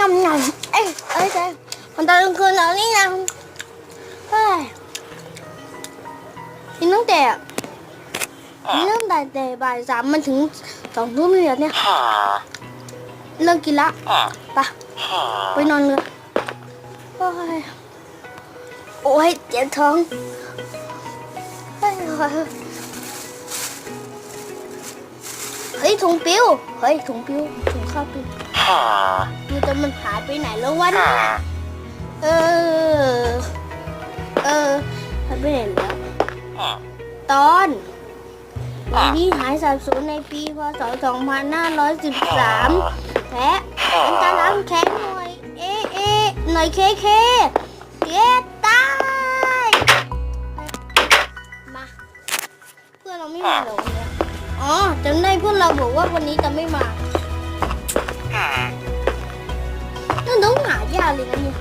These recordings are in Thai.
nhầm nhầm Ê, ơi trời Còn ta đừng cười nó đi nào Inang tè. Inang đại tè bài giảm mình ถึงสองทุ่มเลยเนี่ยเลิกกินละไปไปนอนเลยโอ้ยโอ้ยเจ็บท้องโอ้ย ถุงปิ้ว เฮ้ยถุงปิ้วถุงข้าวปิ้วดูแต่มันหายไปไหนแล้ววะเนี่ยเออ เออหายไปไหนแล้วตอนวันที่หายสาบสูญในปีพศ 2513 และอันตรายแข็งหน่วยเอะเอะหน่วยเคเคเสียตายมา เพื่อนเราไม่มาเหรอวันเนี้ย อ๋อจำได้เพื่อนเราบอกว่าวันนี้จะไม่มานั่นต้องหายาเลยนะเนี่ย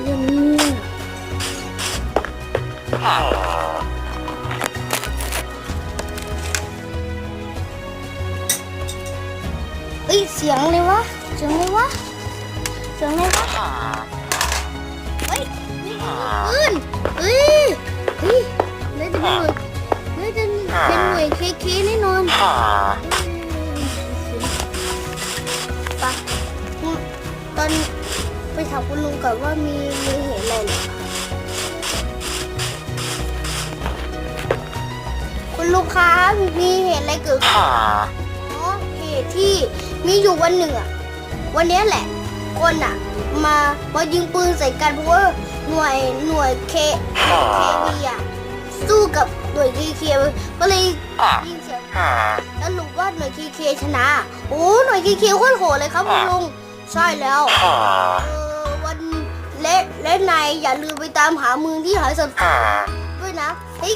เรื่องนี้เอ้ยเสียงเลยวะเสียงเลยวะเสียงเลยวะเฮ้ยนี่ปืนเฮ้ยเฮ้ยน่าจะเป็น น่นอนปะตอนไปถามคุณลุงก่อนว่ามีมีเหตุอะไรเหรอคุณลุงคะมีเหตุอะไรเกิดขึ้นอ๋อเหตุที่มีอยู่วันหนึ่งอะวันเนี้ยแหละ คนอะมามายิงปืนใส่กันเพราะว่าหน่วยหน่วยเคเคบีอะสู้กับหน่วยเคเคก็เลยยิงเสียงสรุปว่าหน่วยเคเคชนะ โอ้หน่วยเคเคโคตรโหดเลยครับคุณลุง ใช่แล้ว เออวันและและนายอย่าลืมไปตามหาเมืองที่หายสัตว์ด้วยนะเฮ้ย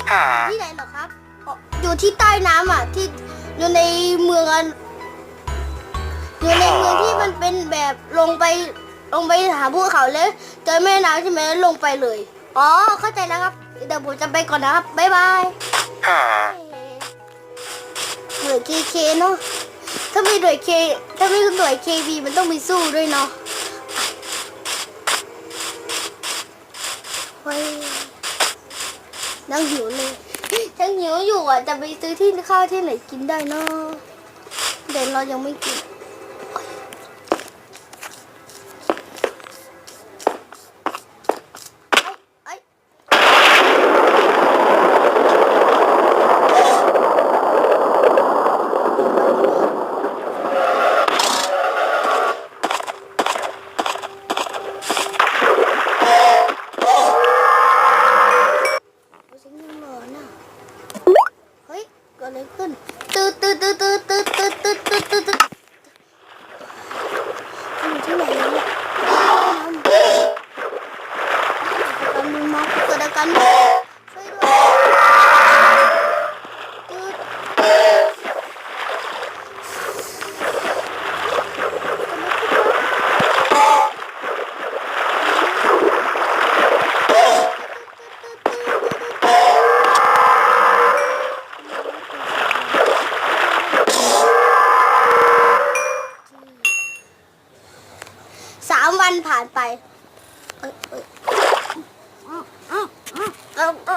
ที่ไหนเหรอครับอ๋ออยู่ที่ใต้น้ำอะ ที่อยู่ในเมืองอันอยู่ในเมืองที่มันเป็นแบบลงไปลงไปหาภูเขาแล้วเจอแม่น้ำใช่ไหมแล้วลงไปเลย อ๋อเข้าใจแล้วครับ เดี๋ยวผมจะไปก่อนนะครับ บ๊ายบาย หน่วยเคเคเนาะถ้าไม่หน่วยเคถ้าไม่หน่วยเคบีมันต้องมีสู้ด้วยเนาะเฮ้ยนั่งหิวเลยยังหิวอยู่อะจะไปซื้อที่ข้าวที่ไหนกินได้เนาะเดี๋ยวเรายังไม่กิน สามวันผ่านไปอาเอ้าเอ้า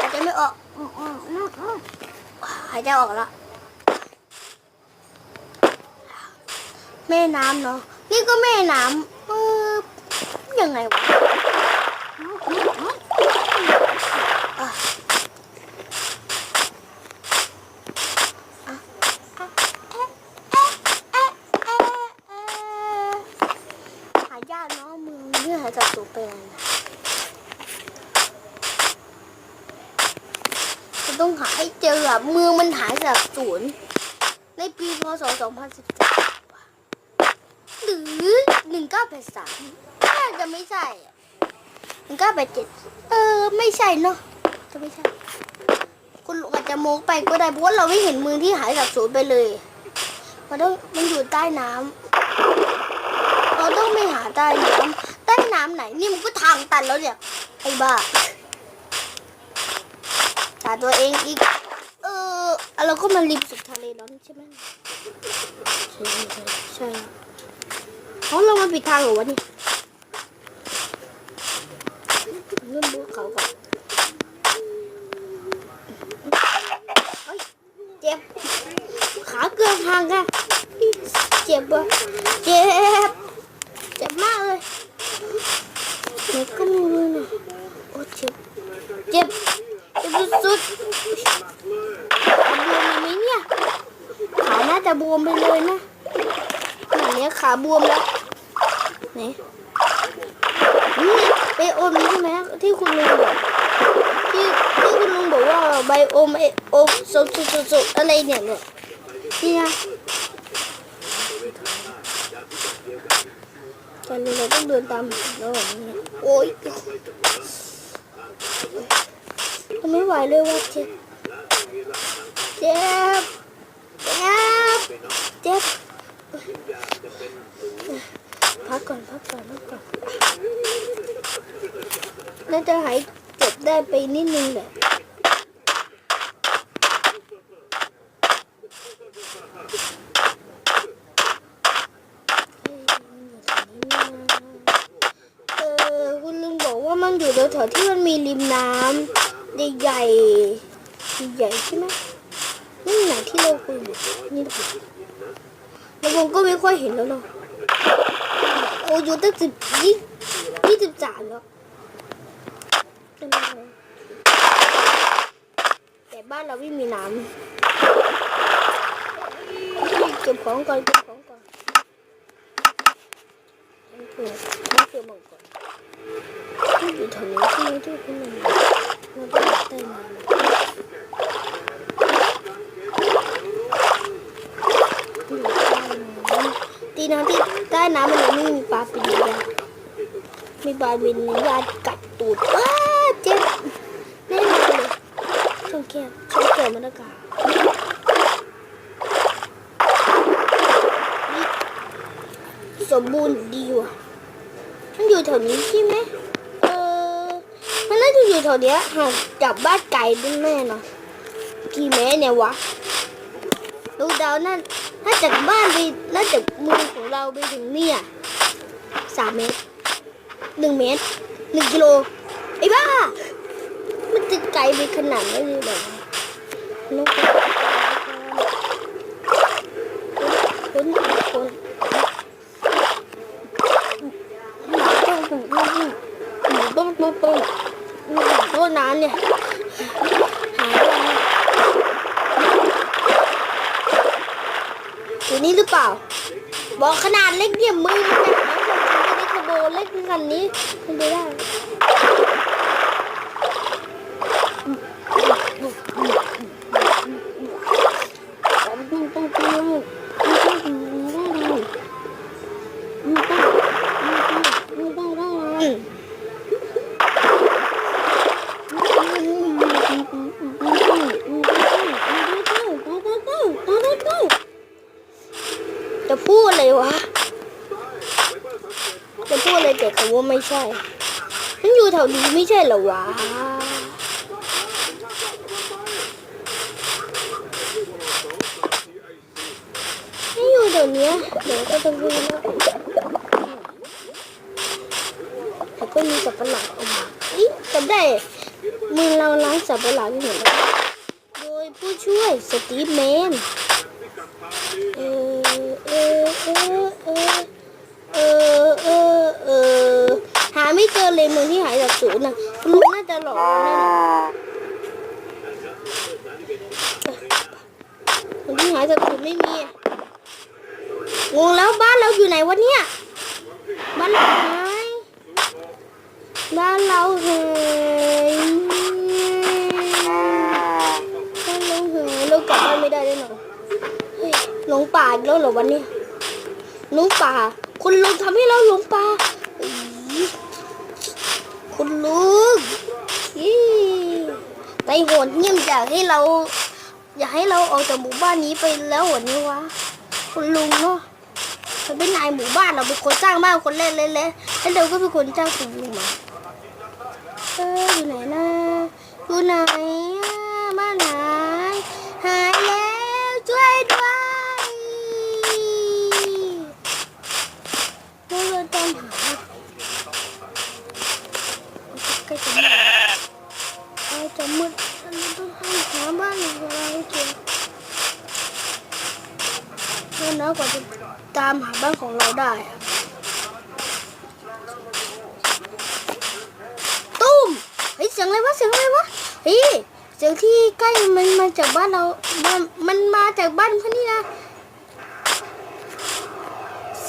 หายใจไม่ออกอืมอืมอืมอืมหายใจออกแล้วแม่น้ำเนาะนี่ก็แม่น้ำยังไงวะหายากเนาะมือเรื่องหายจากสูไปอะไรนะจะต้องหาให้ เจออะมือมันหายจากศูนย์ในปีพศ2013หรือหนึ่งเก้าแปดสามน่าจะไม่ใช่หนึ่งเออ ไม่ใช่เนาะจะไม่ใช่ คุณลุงอาจจะโมกไปก็ได้เพราะเราไม่เห็นมือที่หายสับสูญไปเลย มันต้องมันอยู่ใต้น้ำเราต้องไปหาใต้น้ำใต้น้ำไหนนี่มันก็ทางตันแล้วเนี่ยไอ้บ้า หาตัวเองอีก เออแล้วเราก็มาริมสุดทะเลแล้วนี่ใช่ไหมใช่ใช่ใช่เขาเรามาปิดทางเหรอวะนี่เริ่มดูเขาก่อนเจ็บขาเกือบหักอะเจ็บอะเจ็บ เจ็บมากเลยเจ็บก็ไม่รู้นะโอ้เจ็บ เจ็บ เจ็บสุดๆขาบวมเลยไหมเนี่ย ขาน่าจะบวมไปเลยนะขนาดเนี้ยขา บวมแล้วไหนนี่ไบโอมใช่ไหมที่คุณลุงบอกที่ที่คุณลุงบอกว่าไบโอมไอโอมสุดสุสุอะไรเนี่ยเนี่ยนี่นะตอนนี้เราต้องเดินตามระหว่างนี้นะโอ๊ยไม่ไหวเลยว่าเจ็บเจ็บเจ็บเจ็บ พักก่อนพักก่อนพักก่อนน่าจะหายเจ็บได้ไปนิดนึงแหละเออคุณลุงบอกว่ามันอยู่แถวๆที่มันมีริมน้ำใหญ่ๆใหญ่ใช่ไหมนี่ไหนที่เราคุยอยู่นี่หรอ แล้วผมก็ไม่ค่อยเห็นแล้วเนาะโอ้ยตั้งสิบยี่ยี่สิบสามแล้วแต่บ้านเราไม่มีน้ำเก็บของก่อนเก็บของก่อนนี่คือนี่คือมังกรที่อยู่แถวนี้ใช่ที่คุณลุงบอกเราต้องใต้น้ำ ตีน้ำที่ใต้น้ำมันไม่มีปลาปินยามีปลาปินยากัดตูดอ้าเจ็บแน่นอนเลยช่องแคบช่องแคบมันอากาศสมบูรณ์ดีว่ะมันอยู่แถวนี้ใช่ไหมเออ มันน่าจะอยู่แถวเนี้ยห่างจากบ้านไก่ด้วยแม่เนาะกี่เมตรเนี่ยวะ ดูดาวนั่น ถ้าจากบ้านไปน่าจากมือของเราไปถึงเนี่ยสามเมตรหนึ่งเมตรหนึ่งกิโลไอ้บ้า มันจะไกลไปขนาดนั้นเลยเหรอนกคนคนต้องต้องต้องต้องต้นน้ำเนี่ยหายไป อยู่นี่หรือเปล่า บอกขนาดเล็กเนี่ยมือมันหนาคนจะได้ขโมยเล็กขนาดนี้มันไม่ได้ จะพูดอะไรวะ จะพูดอะไรแต่แต่ว่าไม่ใช่มันอยู่แถวนี้ไม่ใช่เหรอวะไม่อยู่แถวนี้เดี๋ยวก็จะพูดแล้วแล้วก็มีสับปะหลาดออกมาอีจำได้มือเราล้างสับปะหลาดที่เห็นแล้วโดยผู้ช่วยสตีฟแมน เออเออเออเออเออเออเออหาไม่เจอเลยเมืองที่หายจากศูนย์นะคุณลุงน่าจะหลอกแน่นอนเมืองที่หายจากศูนย์ไม่มีงงแล้วบ้านเราอยู่ไหนวะเนี่ย บ้านเราหายบ้านเราหาย ป่าอีกแล้วเหรอวันนี้หลงป่า คุณลุงทำให้เราหลงป่าคุณลุงไปโหดเงี่ยมอยากให้เรา อยากให้เราออกจากหมู่บ้านนี้ไปแล้ววันนี้วะคุณลุงเนาะเราเป็นนายหมู่บ้านเราเป็นคนสร้างบ้านคนแรกเลยแหละแล้วเราก็เป็นคนจ้างคุณลุงมาเอออยู่ไหนนะอยู่ไหนอะบ้านหายหายแล้ว นะกว่าจะตามหาบ้านของเราได้อะตุ้มเฮ้ ยเสียงอะไรวะเสียงอะไรวะเฮ้ยเสียงที่ใกล้มันมาจากบ้านเรามันมันมาจากบ้านพนี่นะ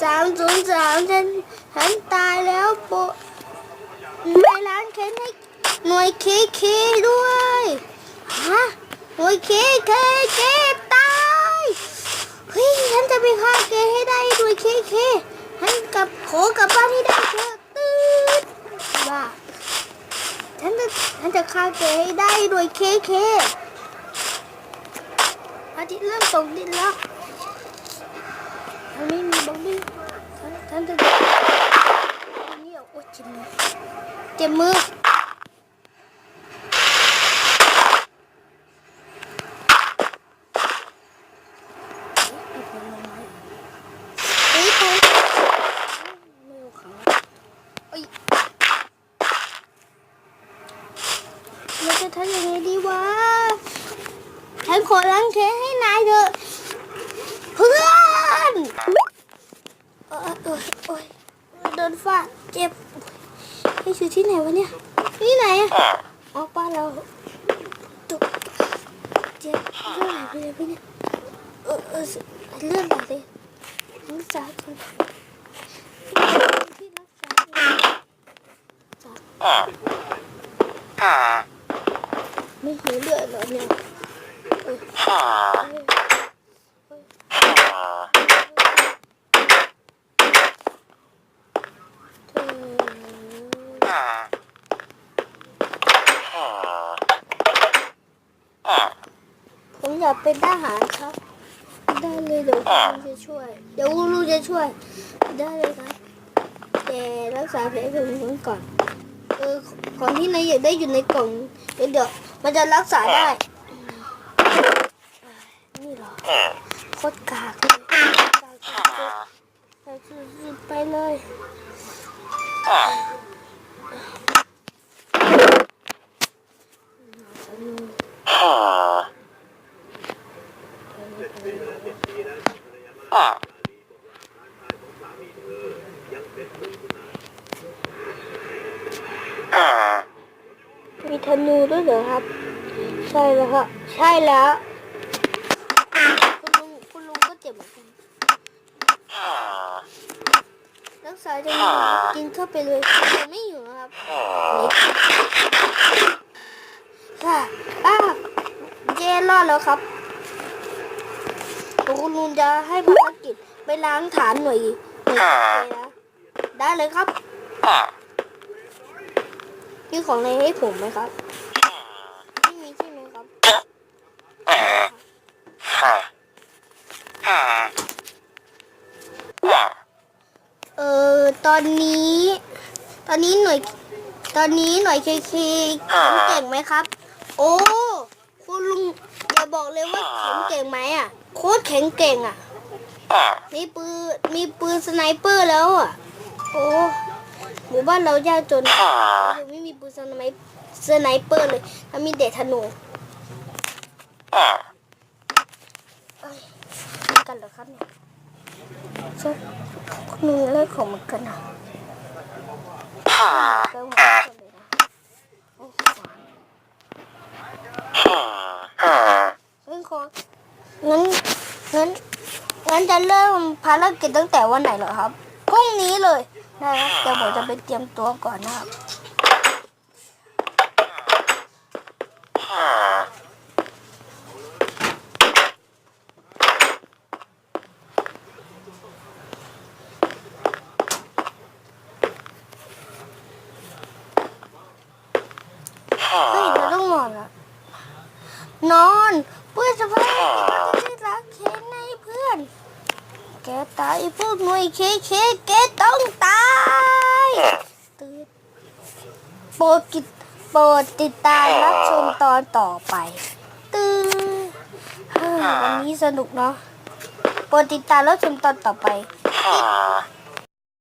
สามศูนย์สามฉันฉันตายแล้วโปะไปล้างแค้นให้หน่วยเคเคด้วยฮะหน่วยเคเคเกตายเฮ้ยฉันจะไปฆ่าแกให้ได้ด้วยเคเคฉันกลับขอกลับบ้านให้ได้เถอะตืดว่าฉั นจะฉันจะฆ่าเกให้ได้ด้วยเคเคอาทิตย์เริ่มตกดินแล้วฉันไม่มีบอกดิ้งฉันฉันจะนี่โอ้ยเจ็บมือเจ็บมือเฮ้ยใครไม่รู้เขาเอ้ยเราจะทำ ยังไงดีวะ ฉันขอล้างแค้นให้นายเถอะ เพื่อนเออเออโอ้ยโดนฟาดเจ็บนี่คือที่ไหนวะเนี่ยที่ไหนอะอ๋อป้าเราตกเจ็บเลือดไหลไปเลยพี่เนี่ยเออเออเลือดไหลเลยรักษาก่อนที่รักษา ไม่หิวเลือดเหรอเนี่ยเออเออผมอยากเป็นทหารครับ ได้เลยเดี๋ยวคุณลุงจะช่วย เดี๋ยวคุณลุงจะช่วย ได้เลยครับแต่รักษาแผลผมก่อน เออของที่นายอยากได้อยู่ในกล่อง เดี๋ยว มันจะรักษาได้ นี่เหรอโคตรกากเลยกากสุดๆกากสุดๆไปเลย มีธนูด้วยเหรอครับ ใช่แล้วครับใช่แล้วคุณลุงคุณลุงก็เจ็บเหมือนกันรักษาจะมีกินเข้าไปเลยแต่ไม่อยู่นะครับค่ะอ้าเจนรอดแล้วครับคุณลุงจะให้ภารกิจไปล้างฐานหน่วยหน่วยเจนะได้เลยครับ มีของอะไรให้ผมไหมครับ ไม่มีใช่ไหมครับ เออตอนนี้ ตอนนี้หน่วย ตอนนี้หน่วยเคเคแข็งเก่งไหมครับ โอ้คุณลุงอย่าบอกเลยว่าแข็งเก่งไหมอะ โคตรแข็งเก่งอะ มีปืน มีปืนสไนเปอร์แล้วอะ โอ้ มู่บ้านเรายากจนเราไม่มีปืนสไนสไนเปอร์เลยเรามีเด็กธนูเอ้ยกันเหรอครับเนี่ยชอบมีเลขของเหมือนกันนะเริ่มหาคนเลยนะโอ้หวานเฮ้ยของั้นงั้นงั้นจะเริ่มภารกิจตั้งแต่วันไหนเหรอครับพรุ่งนี้เลย ได้ครับเดี๋ยวผมจะไปเตรียมตัวก่อนนะครับเฮ้ยเราต้องนอนนอนเพื่อจะพาจะได้รักเคสในเพื่อน แกตายพวกหน่วยเคเคแกต้องตาย โปรดติดโปรดติดตามรับชมตอนต่อไปตื่นเฮ้ยวันนี้สนุกเนาะ โปรดติดตามรับชมตอนต่อไป